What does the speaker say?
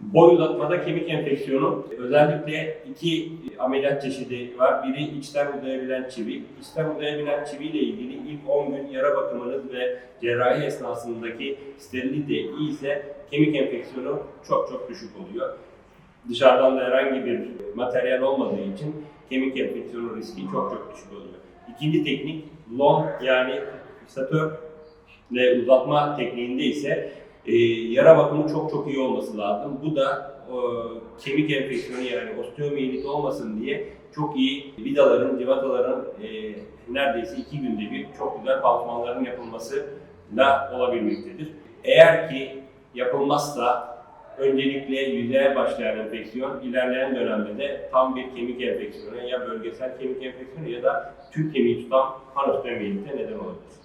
Boy uzatmada kemik enfeksiyonu özellikle iki ameliyat çeşidi var. Biri içten uzayabilen çivi. İçten uzayabilen çivi ile ilgili ilk 10 gün yara bakımınız ve cerrahi esnasındaki sterilite iyi ise kemik enfeksiyonu çok çok düşük oluyor. Dışarıdan da herhangi bir materyal olmadığı için kemik enfeksiyonu riski çok çok düşük oluyor. İkinci teknik long yani fiksatör ve uzatma tekniğinde ise e, yara bakımı çok çok iyi olması lazım. Bu da e, kemik enfeksiyonu yani osteomiyelite olmasın diye çok iyi vidaların, civataların e, neredeyse iki günde bir çok güzel pansumanların yapılması da olabilmektedir. Eğer ki yapılmazsa öncelikle yüzeye başlayan enfeksiyon ilerleyen dönemde de tam bir kemik enfeksiyonu ya bölgesel kemik enfeksiyonu ya da tüm kemiği tutan panostomielite neden olabilir.